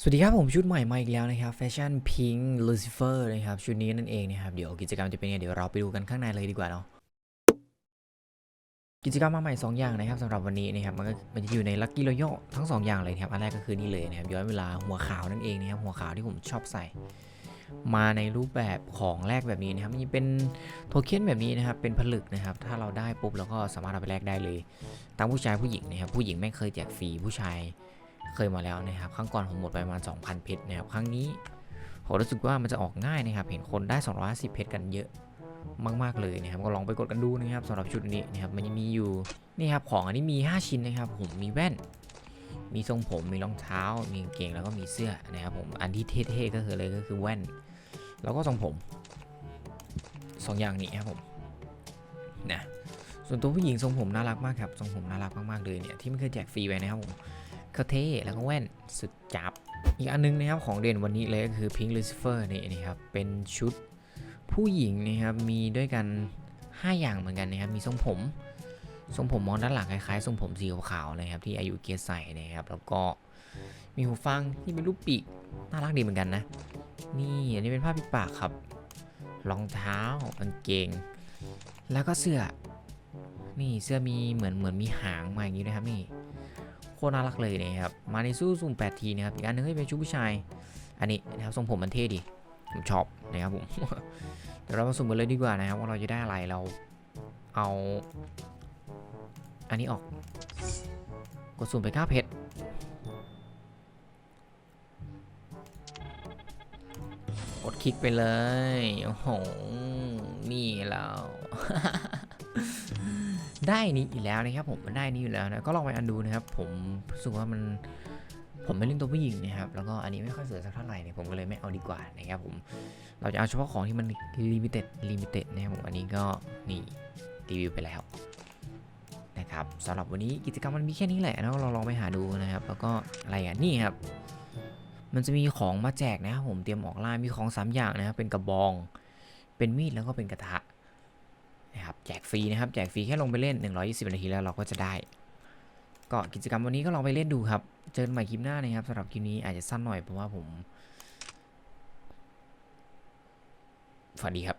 สวัสดีครับ ผมชุดใหม่มาอีกแล้วนะครับแฟชั่นพิงค์ลูซิเฟอร์นะครับชุดนี้นั่นเองนะครับ เดี๋ยวกิจกรรมจะเป็นยังไงเดี๋ยวเราไปดูกันข้างในเลยดีกว่าเนาะกิจกรรมมาใหม่ 2 อย่างนะครับสำหรับวันนี้นะครับมันก็มันจะอยู่ในลั c กี้ r o ย a l ทั้ง 2 อย่างเลยนะครับอันแรกก็คือนี่เลยนะครับย้อนเวลาหัวขาวนั่นเองนะครับหัวขาวที่ผมชอบใส่ มาในรูปแบบของแลกแบบนี้นะครับมันจะเป็นโทเค็นแบบนี้นะครับเป็นผลึกนะครับ ถ้าเราได้ปุ๊บเราก็สามารถเอาไปแลกได้เลยทั้งผู้ชายผู้หญิงนะครับผู้หญิงไม่เคยแจกฟรีผู้ชาย เคยมาแล้วนะครับครั้งก่อนผมหมดไปประมาณ 2,000 เพชรนะครับครั้งนี้ผมรู้สึกว่ามันจะออกง่ายนะครับ เห็นคนได้ 250 เพชรกันเยอะมาก ๆ เลยนะครับ ก็ลองไปกดกันดูนะครับสำหรับชุดนี้นะครับ มันจะมีอยู่ นี่ครับ ของอันนี้มี 5 ชิ้นนะครับ ผม มีแว่น มีทรงผม มีรองเท้า มีกางเกง แล้วก็มีเสื้อนะครับผม อันที่เท่ๆก็คือเลยก็คือแว่น แล้วก็ทรงผมสองอย่างนี้ครับผม นะ ส่วนตัวผู้หญิงทรงผมน่ารักมากครับ ทรงผมน่ารักมากๆเลยเนี่ย ที่ไม่เคยแจกฟรีไปนะครับผม ก็เท่แล้วก็แว่นสุดจับ อีกอันนึงนะครับของเด่นวันนี้เลยก็คือ Pink Lucifer นี่นะครับเป็นชุดผู้หญิงนะครับมีด้วยกัน 5 อย่างเหมือนกันนะครับมีทรงผมทรงผมมองด้านหลังคล้ายๆทรงผมสีขาวๆนะครับที่อายุเกียร์ใส่นะครับ แล้วก็มีหูฟังที่เป็นรูปปีกน่ารักดีเหมือนกันนะ นี่อันนี้เป็นผ้าปิดปากครับรองเท้ากางเกง แล้วก็เสื้อ นี่เสื้อมีเหมือนเหมือนมีหางมาอย่างนี้นะครับนี่ โคตรน่ารักเลยนะครับ มาในสู้ซุ่ม8ทีนะครับอีกอันหนึงก็เป็นชุดผู้ชาย อันนี้นะครับทรงผมมันเท่ดี ผมชอบนะครับผม เดี๋ยวเรามาสุ่มกันเลยดีกว่านะครับว่าเราจะได้อะไรเราเอา อันนี้ออก กดสุ่มไป9เพชรกดคลิกไปเลย โอ้โห นี่เรา ได้นี้อีกแล้วนะครับผมมันได้นี้อยู่แล้วนะก็ลองไปอันดูนะครับ ผมรู้สึกว่ามันผมไม่เล่นตัวผู้หญิงนะครับ แล้วก็อันนี้ไม่ค่อยสวยสักเท่าไหร่เนี่ยผมก็เลยไม่เอาดีกว่านะครับผม เราจะเอาเฉพาะของที่มันลิมิเต็ดลิมิเต็ดนะครับผมอันนี้ก็นี่รีวิวไปแล้วนะครับสำหรับวันนี้กิจกรรมมันมีแค่นี้แหละนะเราลองไปหาดูนะครับ แล้วก็อะไรอะนี่ครับ มันจะมีของมาแจกนะครับผมเตรียมออกล่ามีของสามอย่างนะครับเป็นกระบอง เป็นมีดแล้วก็เป็นกระทะ แจกฟรีนะครับ แจกฟรีแค่ลงไปเล่น 120 นาทีแล้วเราก็จะได้ ก็กิจกรรมวันนี้ก็ลองไปเล่นดูครับ เจอกันใหม่คลิปหน้านะครับสำหรับคลิปนี้อาจจะสั้นหน่อยเพราะว่าผม ฝันดีครับ